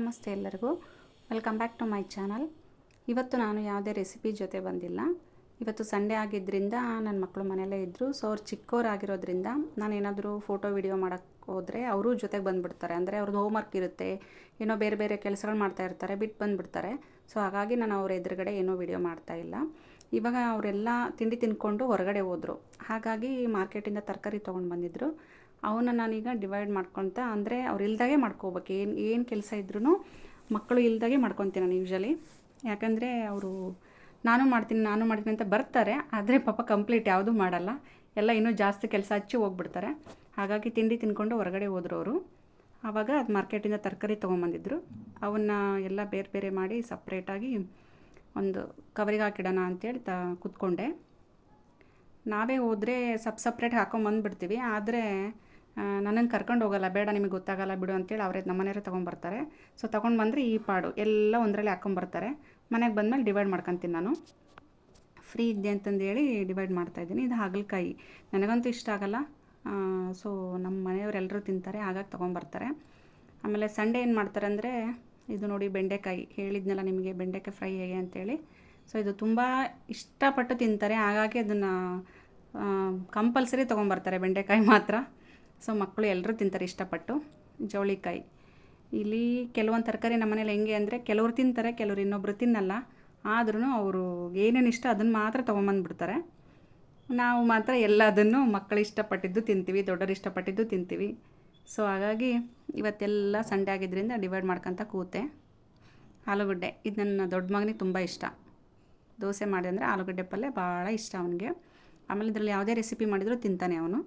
ನಮಸ್ತೆ ಎಲ್ಲರಿಗೂ. Welcome back to my channel ಇವತ್ತು ನಾನು ಯಾವುದೇ ರೆಸಿಪಿ ಜೊತೆ ಬಂದಿಲ್ಲ. ಇವತ್ತು ಸಂಡೇ ಆಗಿದ್ದರಿಂದ ನನ್ನ ಮಕ್ಕಳು ಮನೆಯಲ್ಲೇ ಇದ್ದರು ಸೊ ಅವ್ರು ಚಿಕ್ಕವರಾಗಿರೋದ್ರಿಂದ ನಾನು ಏನಾದರೂ ಫೋಟೋ ವಿಡಿಯೋ ಮಾಡೋಕ್ಕೆ ಹೋದರೆ ಅವರು ಜೊತೆಗೆ ಬಂದುಬಿಡ್ತಾರೆ. ಅಂದರೆ ಅವ್ರದ್ದು ಹೋಮ್ವರ್ಕ್ ಇರುತ್ತೆ, ಏನೋ ಬೇರೆ ಬೇರೆ ಕೆಲಸಗಳು ಮಾಡ್ತಾ ಇರ್ತಾರೆ ಬಿಟ್ಟು ಬಂದುಬಿಡ್ತಾರೆ. ಸೊ ಹಾಗಾಗಿ ನಾನು ಅವ್ರ ಎದುರುಗಡೆ ಏನೋ ವಿಡಿಯೋ ಮಾಡ್ತಾ ಇಲ್ಲ. ಇವಾಗ ಅವರೆಲ್ಲ ತಿಂಡಿ ತಿಂದ್ಕೊಂಡು ಹೊರಗಡೆ ಹೋದರು. ಹಾಗಾಗಿ ಮಾರ್ಕೆಟಿಂದ ತರಕಾರಿ ತೊಗೊಂಡು ಬಂದಿದ್ದರು ಅವನ್ನ ನಾನೀಗ ಡಿವೈಡ್ ಮಾಡ್ಕೊತ, ಅಂದರೆ ಅವ್ರು ಇಲ್ದಾಗೆ ಮಾಡ್ಕೋಬೇಕು. ಏನು ಏನು ಕೆಲಸ ಇದ್ರೂ ಮಕ್ಕಳು ಇಲ್ದಾಗೆ ಮಾಡ್ಕೊತೀನಿ ನಾನು ಯೂಶಲಿ ಯಾಕಂದರೆ ಅವರು ನಾನು ಮಾಡ್ತೀನಿ ನಾನು ಮಾಡ್ತೀನಿ ಅಂತ ಬರ್ತಾರೆ, ಆದರೆ ಪಾಪ ಕಂಪ್ಲೀಟ್ ಯಾವುದೂ ಮಾಡಲ್ಲ. ಎಲ್ಲ ಇನ್ನೂ ಜಾಸ್ತಿ ಕೆಲಸ ಹಚ್ಚಿ ಹೋಗ್ಬಿಡ್ತಾರೆ. ಹಾಗಾಗಿ ತಿಂಡಿ ತಿನ್ಕೊಂಡು ಹೊರಗಡೆ ಹೋದರು ಅವರು. ಆವಾಗ ಅದು ಮಾರ್ಕೆಟಿಂದ ತರಕಾರಿ ತೊಗೊಂಬಂದಿದ್ರು. ಅವನ್ನ ಎಲ್ಲ ಬೇರೆ ಬೇರೆ ಮಾಡಿ ಸಪ್ರೇಟಾಗಿ ಒಂದು ಕವರಿಗೆ ಹಾಕಿಡೋಣ ಅಂತೇಳಿ ತ, ಕೂತ್ಕೊಂಡೆ. ನಾವೇ ಹೋದರೆ ಸಪ್ ಸಪ್ರೇಟ್ ಹಾಕೊಂಬಂದ್ಬಿಡ್ತೀವಿ. ಆದರೆ ನನಗೆ ಕರ್ಕೊಂಡು ಹೋಗಲ್ಲ, ಬೇಡ ನಿಮಗೆ ಗೊತ್ತಾಗಲ್ಲ ಬಿಡು ಅಂತೇಳಿ ಅವರೇ ನಮ್ಮ ಮನೆಯವರೇ ತೊಗೊಂಬರ್ತಾರೆ ಸೊ ತೊಗೊಂಡು ಬಂದರೆ ಈ ಪಾಡು, ಎಲ್ಲ ಒಂದರಲ್ಲಿ ಹಾಕ್ಕೊಂಬರ್ತಾರೆ ಮನೆಗೆ ಬಂದಮೇಲೆ ಡಿವೈಡ್ ಮಾಡ್ಕೊತೀನಿ ನಾನು. ಫ್ರೀ ಇದೆ ಅಂತಂದೇಳಿ ಡಿವೈಡ್ ಮಾಡ್ತಾಯಿದ್ದೀನಿ ಇದು ಹಾಗಲಕಾಯಿ. ನನಗಂತೂ ಇಷ್ಟ ಆಗಲ್ಲ. ಸೊ ನಮ್ಮ ಮನೆಯವರೆಲ್ಲರೂ ತಿಂತಾರೆ, ಹಾಗಾಗಿ ತೊಗೊಂಬರ್ತಾರೆ ಆಮೇಲೆ ಸಂಡೇ ಏನು ಮಾಡ್ತಾರೆ ಅಂದರೆ, ಇದು ನೋಡಿ ಬೆಂಡೆಕಾಯಿ. ಹೇಳಿದ್ನಲ್ಲ ನಿಮಗೆ ಬೆಂಡೆಕಾಯಿ ಫ್ರೈ ಹೇಗೆ ಅಂತೇಳಿ. ಸೊ ಇದು ತುಂಬ ಇಷ್ಟಪಟ್ಟು ತಿಂತಾರೆ. ಹಾಗಾಗಿ ಅದನ್ನು ಕಂಪಲ್ಸರಿ ತೊಗೊಂಬರ್ತಾರೆ ಬೆಂಡೆಕಾಯಿ ಮಾತ್ರ. ಸೊ ಮಕ್ಕಳು ಎಲ್ಲರೂ ತಿಂತಾರೆ ಇಷ್ಟಪಟ್ಟು. ಜವಳಿಕಾಯಿ. ಇಲ್ಲಿ ಕೆಲವೊಂದು ತರಕಾರಿ ನಮ್ಮ ಮನೇಲಿ ಹೆಂಗೆ ಅಂದರೆ ಕೆಲವ್ರು ತಿಂತಾರೆ, ಕೆಲವ್ರು ಇನ್ನೊಬ್ಬರು ತಿನ್ನಲ್ಲ. ಆದ್ರೂ ಅವರು ಏನೇನು ಇಷ್ಟ ಅದನ್ನು ಮಾತ್ರ ತೊಗೊಂಬಂದ್ಬಿಡ್ತಾರೆ. ನಾವು ಮಾತ್ರ ಎಲ್ಲದನ್ನು ಮಕ್ಕಳು ಇಷ್ಟಪಟ್ಟಿದ್ದು ತಿಂತೀವಿ ದೊಡ್ಡರು ಇಷ್ಟಪಟ್ಟಿದ್ದು ತಿಂತೀವಿ. ಸೊ ಹಾಗಾಗಿ ಇವತ್ತೆಲ್ಲ ಸಂಡೇ ಆಗಿದ್ದರಿಂದ ಡಿವೈಡ್ ಮಾಡ್ಕೊಂತ ಕೂತೆ. ಆಲೂಗಡ್ಡೆ. ಇದು ನನ್ನ ದೊಡ್ಡ ಮಗನಿಗೆ ತುಂಬ ಇಷ್ಟ. ದೋಸೆ ಮಾಡಿದೆ ಅಂದರೆ ಆಲೂಗಡ್ಡೆ ಪಲ್ಯ ಭಾಳ ಇಷ್ಟ ಅವನಿಗೆ. ಆಮೇಲೆ ಇದರಲ್ಲಿ ಯಾವುದೇ ರೆಸಿಪಿ ಮಾಡಿದರೂ ತಿಂತಾನೆ ಅವನು.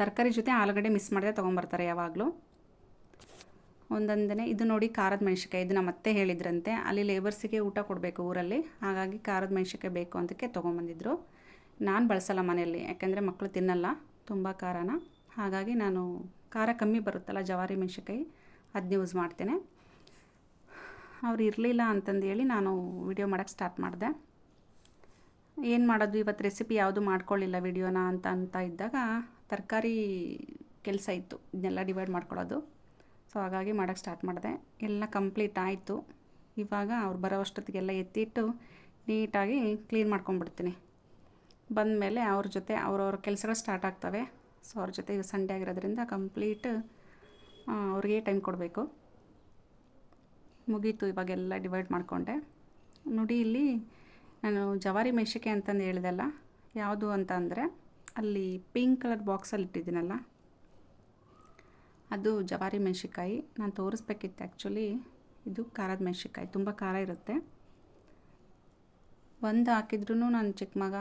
ತರಕಾರಿ ಜೊತೆ ಆಲೂಗಡ್ಡೆ ಮಿಸ್ ಮಾಡಿದೆ ತೊಗೊಂಬರ್ತಾರೆ ಯಾವಾಗಲೂ. ಒಂದೊಂದನೇ ಇದು ನೋಡಿ ಖಾರದ ಮೆಣಸಿಕಾಯಿ ಇದು ನಮ್ಮ ಅತ್ತೆ ಹೇಳಿದ್ರಂತೆ. ಅಲ್ಲಿ ಲೇಬರ್ಸಿಗೆ ಊಟ ಕೊಡಬೇಕು ಊರಲ್ಲಿ, ಹಾಗಾಗಿ ಖಾರದ ಮೆಣಸಿಕಾಯಿ ಬೇಕು ಅಂತಕ್ಕೆ ತೊಗೊಂಬಂದಿದ್ರು. ನಾನು ಬಳಸಲ್ಲ ಮನೆಯಲ್ಲಿ, ಯಾಕೆಂದರೆ ಮಕ್ಕಳು ತಿನ್ನಲ್ಲ, ತುಂಬ ಖಾರನ. ಹಾಗಾಗಿ ನಾನು ಖಾರ ಕಮ್ಮಿ ಬರುತ್ತಲ್ಲ ಜವಾರಿ ಮೆಣಸಿಕಾಯಿ ಅದನ್ನ ಯೂಸ್ ಮಾಡ್ತೇನೆ. ಅವ್ರು ಇರಲಿಲ್ಲ ಅಂತಂದು ಹೇಳಿ ನಾನು ವಿಡಿಯೋ ಮಾಡೋಕ್ಕೆ ಸ್ಟಾರ್ಟ್ ಮಾಡಿದೆ. ಏನು ಮಾಡೋದು, ಇವತ್ತು ರೆಸಿಪಿ ಯಾವುದು ಮಾಡ್ಕೊಳ್ಳಿಲ್ಲ ವಿಡಿಯೋನ ಅಂತ ಅಂತ ಇದ್ದಾಗ ತರಕಾರಿ ಕೆಲಸ ಇತ್ತು, ಇದನ್ನೆಲ್ಲ ಡಿವೈಡ್ ಮಾಡ್ಕೊಳ್ಳೋದು. ಸೊ ಹಾಗಾಗಿ ಮಾಡೋಕ್ಕೆ ಸ್ಟಾರ್ಟ್ ಮಾಡಿದೆ. ಎಲ್ಲ ಕಂಪ್ಲೀಟ್ ಆಯಿತು. ಇವಾಗ ಅವ್ರು ಬರೋ ಅಷ್ಟೊತ್ತಿಗೆಲ್ಲ ಎತ್ತಿಟ್ಟು ನೀಟಾಗಿ ಕ್ಲೀನ್ ಮಾಡ್ಕೊಂಡ್ಬಿಡ್ತೀನಿ. ಬಂದಮೇಲೆ ಅವ್ರ ಜೊತೆ ಅವ್ರವ್ರ ಕೆಲಸಗಳು ಸ್ಟಾರ್ಟ್ ಆಗ್ತವೆ. ಸೊ ಅವ್ರ ಜೊತೆ ಸಂಡೇ ಆಗಿರೋದ್ರಿಂದ ಕಂಪ್ಲೀಟ್ ಅವ್ರಿಗೆ ಟೈಮ್ ಕೊಡಬೇಕು. ಮುಗೀತು ಇವಾಗೆಲ್ಲ ಡಿವೈಡ್ ಮಾಡಿಕೊಂಡೆ. ನೋಡಿ ಇಲ್ಲಿ ನಾನು ಜವಾರಿ ಮೇಷಕ್ಕೆ ಅಂತಂದು ಹೇಳಿದೆಲ್ಲ ಯಾವುದು ಅಂತ ಅಂದರೆ ಅಲ್ಲಿ ಪಿಂಕ್ ಕಲರ್ ಬಾಕ್ಸಲ್ಲಿ ಇಟ್ಟಿದ್ದೀನಲ್ಲ? ಅದು ಜವಾರಿ ಮೆಣಸಿಕಾಯಿ ನಾನು ತೋರಿಸ್ಬೇಕಿತ್ತು ಆ್ಯಕ್ಚುಲಿ ಇದು ಖಾರದ ಮೆಣಸಿಕಾಯಿ ತುಂಬ ಖಾರ ಇರುತ್ತೆ. ಒಂದು ಹಾಕಿದ್ರೂ ನಾನು ಚಿಕ್ಕ ಮಗ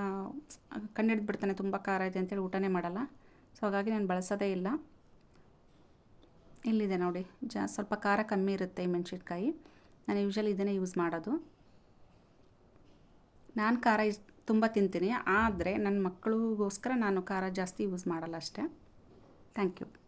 ಕಂಡಿಡ್ದು ಬಿಡ್ತಾನೆ, ತುಂಬ ಖಾರ ಇದೆ ಅಂತೇಳಿ ಊಟನೇ ಮಾಡಲ್ಲ. ಸೊ ಹಾಗಾಗಿ ನಾನು ಬಳಸೋದೇ ಇಲ್ಲ. ಇಲ್ಲಿದೆ ನೋಡಿ. ಜಾ, ಸ್ವಲ್ಪ ಖಾರ ಕಮ್ಮಿ ಇರುತ್ತೆ ಈ ಮೆಣಸಿನ್ಕಾಯಿ. ನಾನು ಯೂಶ್ವಲಿ ಇದನ್ನೇ ಯೂಸ್ ಮಾಡೋದು. ನಾನು ಖಾರ ಇಸ್ ತುಂಬ ತಿಂತೀನಿ. ಆದರೆ ನನ್ನ ಮಕ್ಕಳಿಗೋಸ್ಕರ ನಾನು ಖಾರ ಜಾಸ್ತಿ ಯೂಸ್ ಮಾಡಲ್ಲ ಅಷ್ಟೇ. Thank you